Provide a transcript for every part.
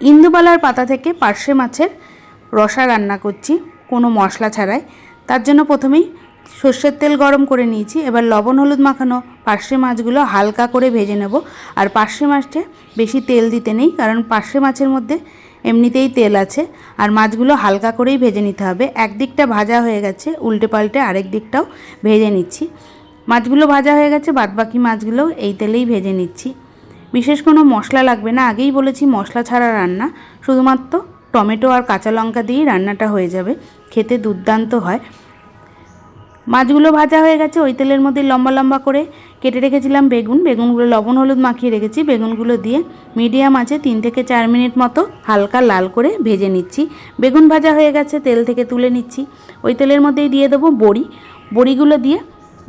ইন্দুবালার পাতা থেকে পার্শে মাছের রসা রান্না করছি, কোনো মশলা ছাড়াই। তার জন্য প্রথমেই সর্ষের তেল গরম করে নিয়েছি, এবার লবণ, হলুদ মাখানো পার্শে মাছগুলো হালকা করে ভেজে নেব। আর পার্শে মাছটা বেশি তেল দিতে নেই, কারণ পার্শে মাছের মধ্যে এমনিতেই তেল আছে, আর মাছগুলো হালকা করেই ভেজে নিতে হবে। একদিকটা ভাজা হয়ে গেছে, উল্টে পাল্টে আরেক দিকটাও ভেজে নিচ্ছি। মাছগুলো ভাজা হয়ে গেছে, বাদবাকি মাছগুলো এই তেলেই ভেজে নিচ্ছি। বিশেষ কোনো মশলা লাগবে না, আগেই বলেছি মশলা ছাড়া রান্না। শুধুমাত্র টমেটো আর কাঁচা লঙ্কা দিয়েই রান্নাটা হয়ে যাবে, খেতে দুর্দান্ত হয়। মাছগুলো ভাজা হয়ে গেছে, ওই তেলের মধ্যে লম্বা লম্বা করে কেটে রেখেছিলাম বেগুন। বেগুনগুলো লবণ হলুদ মাখিয়ে রেখেছি, বেগুনগুলো দিয়ে মিডিয়াম আছে তিন থেকে চার মিনিট মতো হালকা লাল করে ভেজে নিচ্ছি। বেগুন ভাজা হয়ে গেছে, তেল থেকে তুলে নিচ্ছি। ওই তেলের মধ্যেই দিয়ে দেবো বড়ি। বড়িগুলো দিয়ে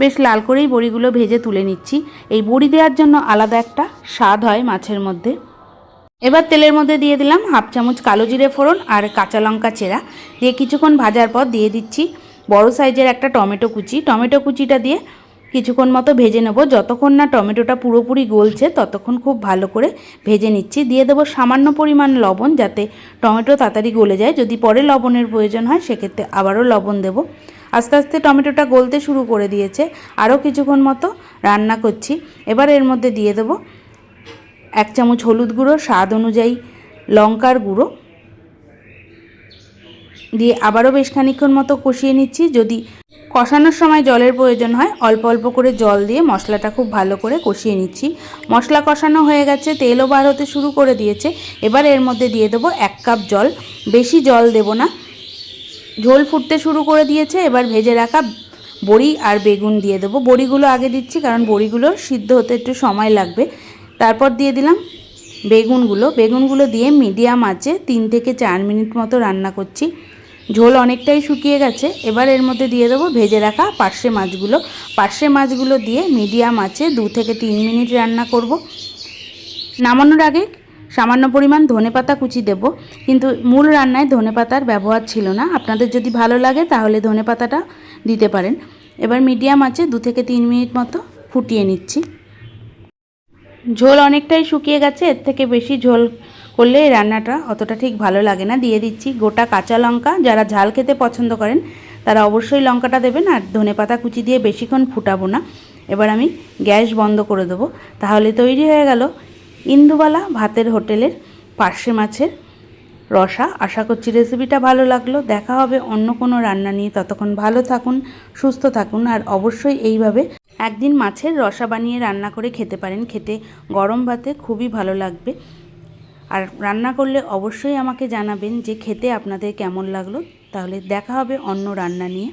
বেশ লাল করেই বড়িগুলো ভেজে তুলে নিচ্ছি। এই বড়ি দেওয়ার জন্য আলাদা একটা স্বাদ হয় মাছের মধ্যে। এবার তেলের মধ্যে দিয়ে দিলাম হাফ চামচ কালো জিরে ফোড়ন আর কাঁচা লঙ্কা চেরা। দিয়ে কিছুক্ষণ ভাজার পর দিয়ে দিচ্ছি বড় সাইজের একটা টমেটো কুচি। টমেটো কুচিটা দিয়ে কিছুক্ষণ মতো ভেজে নেব। যতক্ষণ না টমেটোটা পুরোপুরি গলছে, ততক্ষণ খুব ভালো করে ভেজে নিচ্ছি। দিয়ে দেবো সামান্য পরিমাণ লবণ যাতে টমেটো তাড়াতাড়ি গলে যায়। যদি পরে লবণের প্রয়োজন হয়, সেক্ষেত্রে আবারও লবণ দেব। আস্তে আস্তে টমেটোটা গলতে শুরু করে দিয়েছে। আরও কিছুক্ষণ মতো রান্না করছি। এবার এর মধ্যে দিয়ে দেবো এক চামচ হলুদ গুঁড়ো, স্বাদ অনুযায়ী লঙ্কার গুঁড়ো। দিয়ে আবারও বেশ খানিক্ষণ মতো কষিয়ে নিচ্ছি। যদি কষানোর সময় জলের প্রয়োজন হয়, অল্প অল্প করে জল দিয়ে মশলাটা খুব ভালো করে কষিয়ে নিচ্ছি। মশলা কষানো হয়ে গেছে, তেলও বার হতে শুরু করে দিয়েছে। এবার এর মধ্যে দিয়ে দেবো এক কাপ জল। বেশি জল দেব না। ঝোল ফুটতে শুরু করে দিয়েছে, এবার ভেজে রাখা বড়ি আর বেগুন দিয়ে দেবো। বড়িগুলো আগে দিচ্ছি, কারণ বড়িগুলো সিদ্ধ হতে একটু সময় লাগবে। তারপর দিয়ে দিলাম বেগুনগুলো। বেগুনগুলো দিয়ে মিডিয়াম আছে তিন থেকে চার মিনিট মতো রান্না করছি। ঝোল অনেকটাই শুকিয়ে গেছে, এবার এর মধ্যে দিয়ে দেবো ভেজে রাখা পার্শে মাছগুলো। পার্শে মাছগুলো দিয়ে মিডিয়াম আছে দু থেকে তিন মিনিট রান্না করব। নামানোর আগে সামান্য পরিমাণ ধনেপাতা কুচি দেব, কিন্তু মূল রান্নায় ধনেপাতার ব্যবহার ছিল না। আপনাদের যদি ভালো লাগে তাহলে ধনেপাতাটা দিতে পারেন। এবার মিডিয়াম আছে দু থেকে তিন মিনিট মতো ফুটিয়ে নিচ্ছি। ঝোল অনেকটাই শুকিয়ে গেছে, এর থেকে বেশি ঝোল করলে এই রান্নাটা অতটা ঠিক ভালো লাগে না। দিয়ে দিচ্ছি গোটা কাঁচা লঙ্কা। যারা ঝাল খেতে পছন্দ করেন, তারা অবশ্যই লঙ্কাটা দেবেন আর ধনে পাতা কুচি দিয়ে বেশিক্ষণ ফুটাবো না। এবার আমি গ্যাস বন্ধ করে দেবো। তাহলে তৈরি হয়ে গেল ইন্দুবালা ভাতের হোটেলের পার্শে মাছের রসা। আশা করছি রেসিপিটা ভালো লাগল। দেখা হবে অন্য কোনো রান্না নিয়ে। ততক্ষণ ভালো থাকুন, সুস্থ থাকুন আর অবশ্যই এইভাবে একদিন মাছের রসা বানিয়ে রান্না করে খেতে পারেন। খেতে গরম ভাতে খুবই ভালো লাগবে। আর রান্না করলে অবশ্যই আমাকে জানাবেন যে খেতে আপনাদের কেমন লাগল। তাহলে দেখা হবে অন্য রান্না নিয়ে।